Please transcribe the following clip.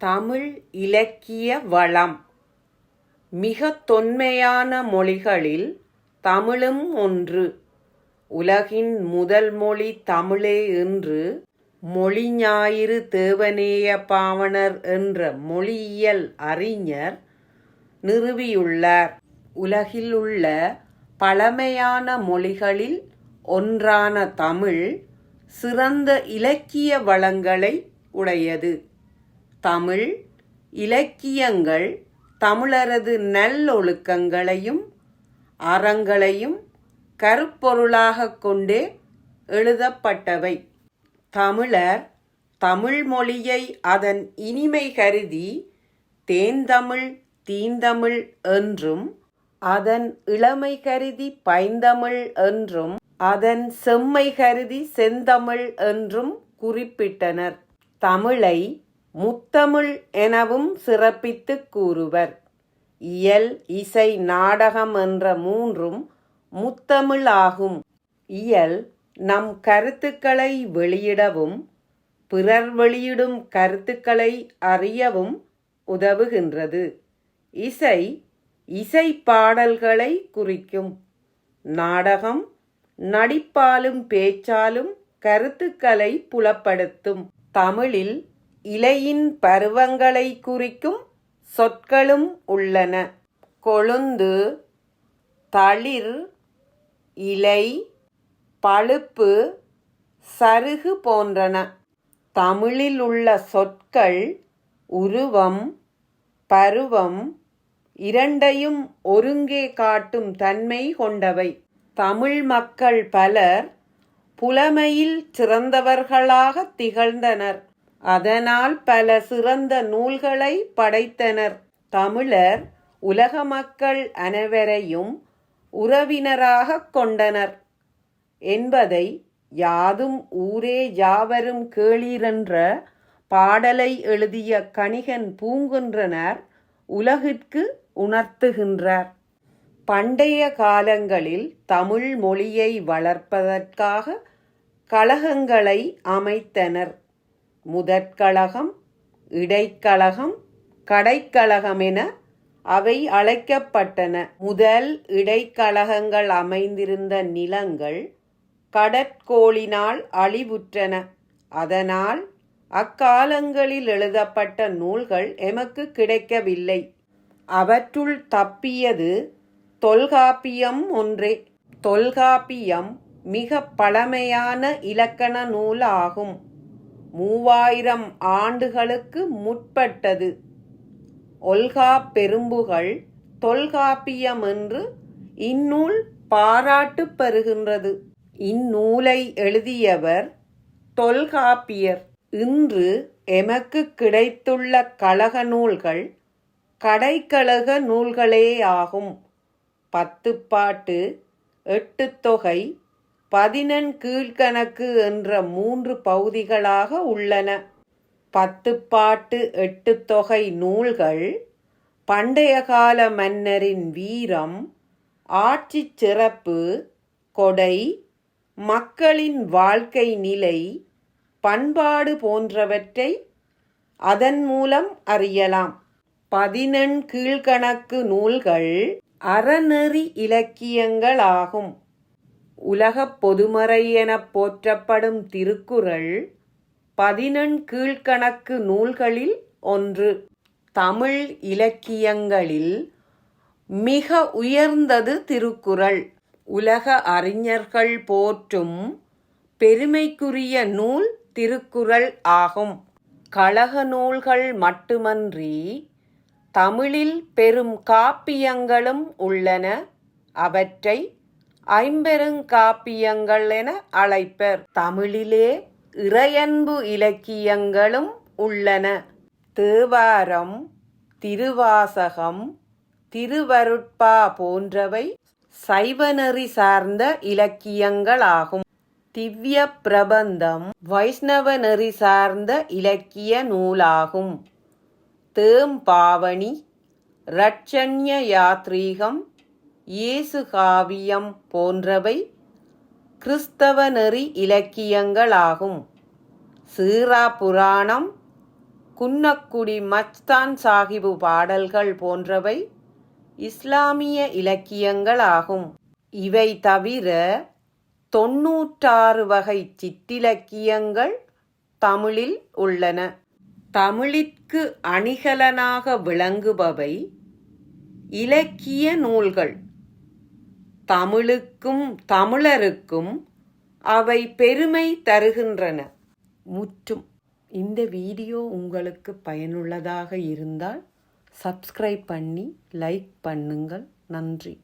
தமிழ் இலக்கிய வளம். மிக தொன்மையான மொழிகளில் தமிழும் ஒன்று. உலகின் முதல் மொழி தமிழே என்று மொழிஞாயிறு தேவநேய பாவணர் என்ற மொழியியல் அறிஞர் நிறுவியுள்ளார். உலகில் உள்ள பழமையான மொழிகளில் ஒன்றான தமிழ் சிறந்த இலக்கிய வளங்களை உடையது. தமிழ் இலக்கியங்கள் தமிழரது நல்லொழுக்கங்களையும் அறங்களையும் கருப்பொருளாகக் கொண்டே எழுதப்பட்டவை. தமிழர் தமிழ் மொழியை அதன் இனிமை கருதி தேந்தமிழ் தீந்தமிழ் என்றும் அதன் இளமை கருதி பைந்தமிழ் என்றும் அதன் செம்மை கருதி செந்தமிழ் என்றும் குறிப்பிட்டனர். தமிழை முத்தமிழ் எனவும் சிறப்பித்துக் கூறுவர். இயல் இசை நாடகம் என்ற மூன்றும் முத்தமிழ் ஆகும். இயல் நம் கருத்துக்களை வெளியிடவும் பிறர் வெளியிடும் கருத்துக்களை அறியவும் உதவுகின்றது. இசை இசை பாடல்களை குறிக்கும். நாடகம் நடிப்பாலும் பேச்சாலும் கருத்துக்களை புலப்படுத்தும். தமிழில் இலையின் பருவங்களை குறிக்கும் சொற்களும் உள்ளன. கொழுந்து தளிர் இலை பழுப்பு சருகு போன்றன. தமிழில் உள்ள சொற்கள் உருவம் பருவம் இரண்டையும் ஒருங்கே காட்டும் தன்மை கொண்டவை. தமிழ் மக்கள் பலர் புலமையில் சிறந்தவர்களாக திகழ்ந்தனர். அதனால் பல சிறந்த நூல்களை படைத்தனர். தமிழர் உலக மக்கள் அனைவரையும் உறவினராக கொண்டனர். என்பதை யாதும் ஊரே யாவரும் கேளீரென்ற பாடலை எழுதிய கணிகன் பூங்குன்றனர் உலகிற்கு உணர்த்துகின்றார். பண்டைய காலங்களில் தமிழ் மொழியை வளர்ப்பதற்காக கழகங்களை அமைத்தனர். முதற்கழகம் இடைக்கழகம் கடைக்கழகம் என அவை அழைக்கப்பட்டன. முதல் இடைக்கழகங்கள் அமைந்திருந்த நிலங்கள் கடற்கோளினால் அழிவுற்றன. அதனால் அக்காலங்களில் எழுதப்பட்ட நூல்கள் எமக்கு கிடைக்கவில்லை. அவற்றுள் தப்பியது தொல்காப்பியம் ஒன்றே. தொல்காப்பியம் மிக பழமையான இலக்கண நூல் ஆகும் மூவாயிரம் ஆண்டுகளுக்கு முற்பட்டது. ஒல்கா பெரும்புகள் தொல்காப்பியம் என்று இந்நூல் பாராட்டு பெறுகின்றது. இந்நூலை எழுதியவர் தொல்காப்பியர். இன்று எமக்கு கிடைத்துள்ள கழக நூல்கள் கடைக்கழக நூல்களேயாகும். பத்து பத்துப்பாட்டு எட்டு தொகை பதினெண் கீழ்கணக்கு என்ற மூன்று பகுதிகளாக உள்ளன. பத்துப்பாட்டு எட்டு தொகை நூல்கள் பண்டைய கால மன்னரின் வீரம் ஆட்சி சிறப்பு கொடை மக்களின் வாழ்க்கை நிலை பண்பாடு போன்றவற்றை அதன் மூலம் அறியலாம். பதினெண் கீழ்கணக்கு நூல்கள் அறநெறி இலக்கியங்களாகும். உலகப் பொதுமறை எனப் போற்றப்படும் திருக்குறள் பதினெண் கீழ்கணக்கு நூல்களில் ஒன்று. தமிழ் இலக்கியங்களில் மிக உயர்ந்தது திருக்குறள். உலக அறிஞர்கள் போற்றும் பெருமைக்குரிய நூல் திருக்குறள் ஆகும். கழக நூல்கள் மட்டுமன்றி தமிழில் பெரும் காப்பியங்களும் உள்ளன. அவற்றை ஐம்பெருங்காப்பியங்கள் என அழைப்பர். தமிழிலே இறையன்பு இலக்கியங்களும் உள்ளன. தேவாரம் திருவாசகம் திருவருட்பா போன்றவை சைவநெறி சார்ந்த இலக்கியங்களாகும். திவ்ய பிரபந்தம் வைஷ்ணவ நெறி சார்ந்த இலக்கிய நூலாகும். தேம்பாவணி ரட்சண்ய யாத்ரீகம் இயேசு காவியம் போன்றவை கிறிஸ்தவ நெறி இலக்கியங்களாகும். சீரா புராணம் குன்னக்குடி மச்தான் சாஹிபு பாடல்கள் போன்றவை இஸ்லாமிய இலக்கியங்களாகும். இவை தவிர தொன்னூற்றாறு வகை சிற்றிலக்கியங்கள் தமிழில் உள்ளன. தமிழிற்கு அணிகலனாக விளங்குபவை இலக்கிய நூல்கள். தமிழுக்கும் தமிழருக்கும் அவை பெருமை தருகின்றன. முற்றும். இந்த வீடியோ உங்களுக்கு பயனுள்ளதாக இருந்தால் சப்ஸ்கிரைப் பண்ணி லைக் பண்ணுங்கள். நன்றி.